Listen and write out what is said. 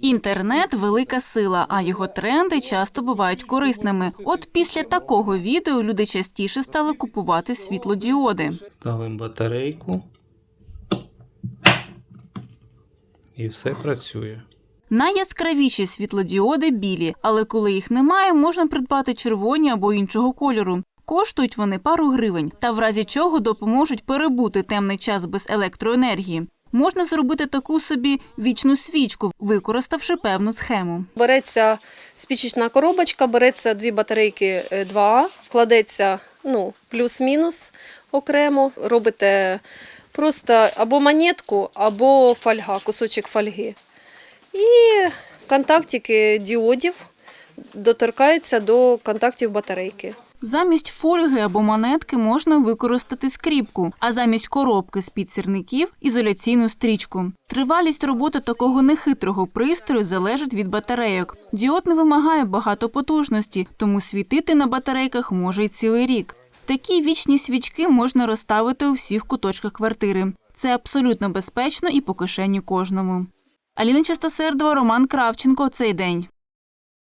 Інтернет велика сила, а його тренди часто бувають корисними. От після такого відео люди частіше стали купувати світлодіоди. Ставимо батарейку. І все працює. Найяскравіші світлодіоди білі, але коли їх немає, можна придбати червоні або іншого кольору. Коштують вони пару гривень, та в разі чого допоможуть перебути темний час без електроенергії. Можна зробити таку собі вічну свічку, використавши певну схему. Береться спічечна коробочка, береться дві батарейки е, 2А, кладеться ну, плюс-мінус окремо. Робите просто або монетку, або фольга, кусочок фольги. І контактики діодів доторкаються до контактів батарейки. Замість фольги або монетки можна використати скріпку, а замість коробки з-під сірників – ізоляційну стрічку. Тривалість роботи такого нехитрого пристрою залежить від батарейок. Діод не вимагає багато потужності, тому світити на батарейках може й цілий рік. Такі вічні свічки можна розставити у всіх куточках квартири. Це абсолютно безпечно і по кишені кожному. Аліна Чистосердова, Роман Кравченко. Цей день.